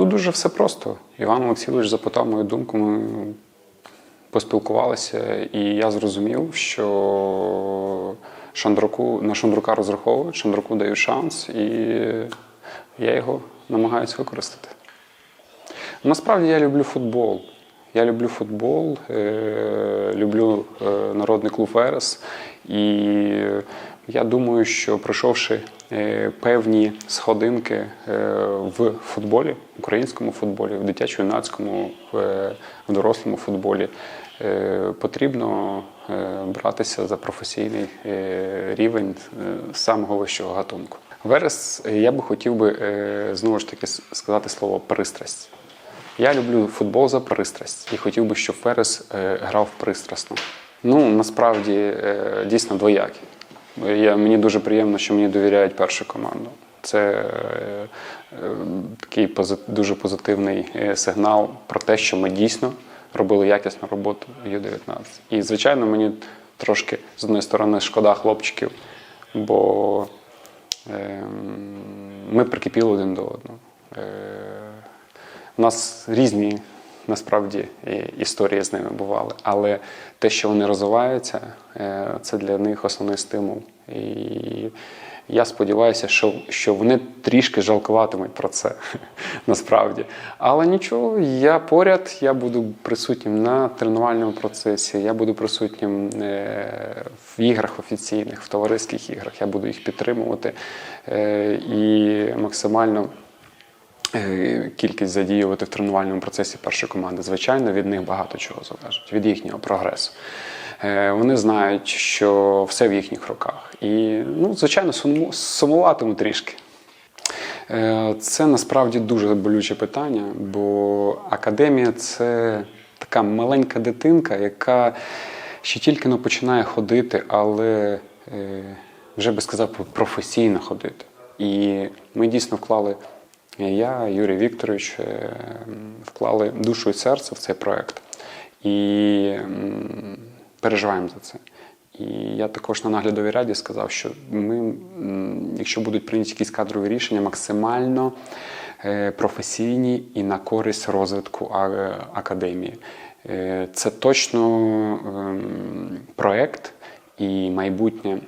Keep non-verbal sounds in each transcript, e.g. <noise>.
Тут дуже все просто. Іван Олексійович запитав мою думку. Ми поспілкувалися, і я зрозумів, що Шандруку, на Шандрука розраховують, Шандруку дають шанс, і я його намагаюся використати. Насправді я люблю футбол. Я люблю футбол, е, люблю е, народний клуб Верес. І я думаю, що пройшовши е, певні сходинки в футболі, українському футболі, в дитячо-юнацькому, в, дорослому футболі, потрібно братися за професійний рівень самого вищого гатунку. Верес, я би хотів би знову ж таки сказати слово пристрасть. Я люблю футбол за пристрасть і хотів би, щоб Ферес е, грав пристрасно. Ну, насправді, е, дійсно двоякі. Я, мені дуже приємно, що мені довіряють першу команду. Це е, е, такий дуже позитивний е, сигнал про те, що ми дійсно робили якісну роботу в Ю-19. І, звичайно, мені трошки з однієї сторони шкода хлопчиків, бо е, ми прикипіли один до одного. Е, у нас різні насправді історії з ними бували, але те, що вони розвиваються, е, це для них основний стимул. І я сподіваюся, що, що вони трішки жалкуватимуть про це <laughs> насправді. Але нічого, я поряд, я буду присутнім на тренувальному процесі, я буду присутнім е, в іграх офіційних, в товариських іграх. Я буду їх підтримувати е, і максимально е, кількість задіювати в тренувальному процесі першої команди. Звичайно, від них багато чого залежить, від їхнього прогресу. Е, Вони знають, що все в їхніх руках. І, ну, звичайно, суму- сумуватиму трішки. Е, Це насправді дуже болюче питання, бо академія це така маленька дитинка, яка ще тільки но починає ходити, але е, вже би сказав професійно ходити. І ми дійсно вклали, я, Юрій Вікторович, е, вклали душу і серце в цей проект. І переживаємо за це. І я також на наглядовій раді сказав, що ми, якщо будуть прийняті якісь кадрові рішення, максимально е, професійні і на користь розвитку академії. Е, Це точно ем, проект і майбутнє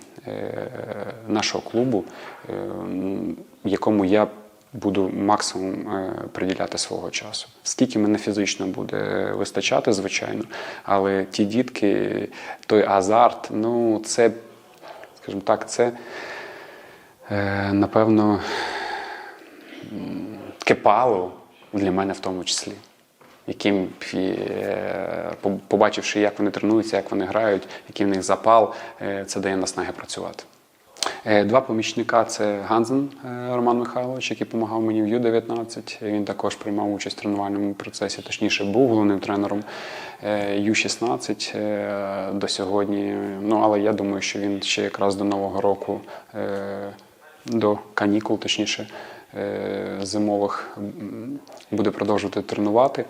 нашого клубу, е, м, якому я буду максимум е, приділяти свого часу. Скільки мене фізично буде вистачати, звичайно, але ті дітки, той азарт, ну це, скажімо так, це е, напевно паливо для мене в тому числі. Яким, е, побачивши, як вони тренуються, як вони грають, який в них запал, це дає наснаги працювати. Е, Два помічника це Ганзен е, Роман Михайлович, який допомагав мені в Ю-19. Він також приймав участь в тренувальному процесі, точніше, був головним тренером е, Ю-16 е, до сьогодні. Ну, але я думаю, що він ще якраз до Нового року, до канікул, точніше, зимових, буде продовжувати тренувати.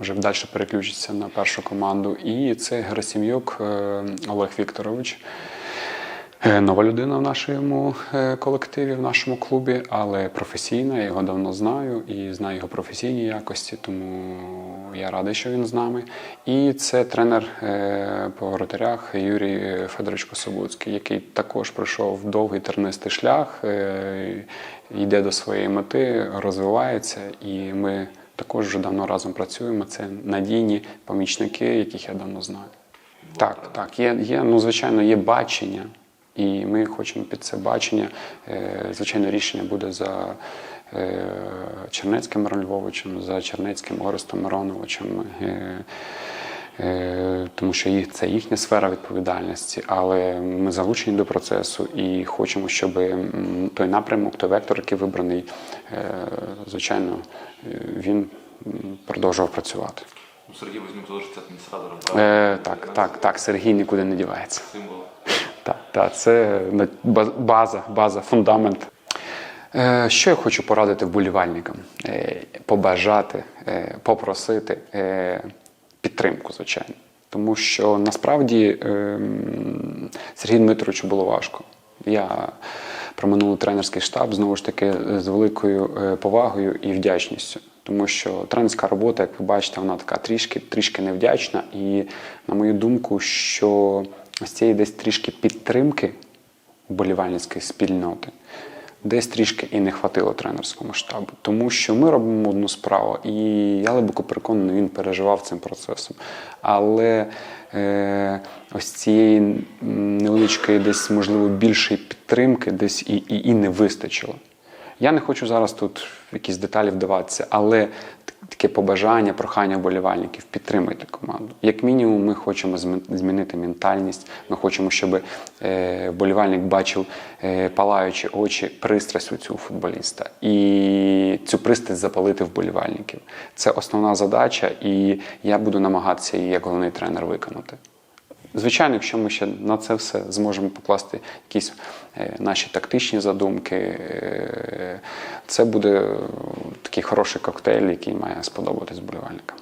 Вже далі переключиться на першу команду. І це Герасим'юк е, Олег Вікторович. Е, Нова людина в нашому е, колективі, в нашому клубі, але професійна, я його давно знаю і знаю його професійні якості, тому я радий, що він з нами. І це тренер е, по воротарях Юрій Федорович Кособуцький, який також пройшов довгий тернистий шлях, йде до своєї мети, розвивається, і ми також вже давно разом працюємо. Це надійні помічники, яких я давно знаю. Так, так, є, є, ну, звичайно, є бачення, і ми хочемо під це бачення. Е, звичайно, рішення буде за е, Чернецьким Львовичем, за Чернецьким Орестом Мироновичем. Е, тому що їх, це їхня сфера відповідальності, але ми залучені до процесу і хочемо, щоб той напрямок, той вектор, який вибраний, звичайно, він продовжував працювати. Сергій Вознюк залишиться адміністратором. Так, так, так, Сергій нікуди не дівається. Символ. Так, це база, база, фундамент. Е, Що я хочу порадити вболівальникам? Е, Побажати, е, попросити е, підтримку, звичайно. Тому що насправді ем, Сергію Дмитровичу було важко. Я про минулий тренерський штаб знову ж таки з великою е, повагою і вдячністю. Тому що тренерська робота, як ви бачите, вона така трішки, трішки невдячна. І, на мою думку, що ось цієї десь трішки підтримки вболівальницької спільноти. Десь трішки і не хватило тренерському штабу, тому що ми робимо одну справу, і я глибоко переконаний, він переживав цим процесом. Але е, ось цієї невеличкої, десь можливо більшої підтримки, десь і, і, і не вистачило. Я не хочу зараз тут в якісь деталі вдаватися, але таке побажання, прохання вболівальників підтримайте команду. Як мінімум, ми хочемо змінити ментальність. Ми хочемо, щоб е, вболівальник бачив е, палаючі очі, пристрасть у цього футболіста, і цю пристрасть запалити вболівальників. Це основна задача, і я буду намагатися її як головний тренер виконати. Звичайно, якщо ми ще на це все зможемо покласти якісь е, наші тактичні задумки, е, це буде такий хороший коктейль, який має сподобатись вболівальникам.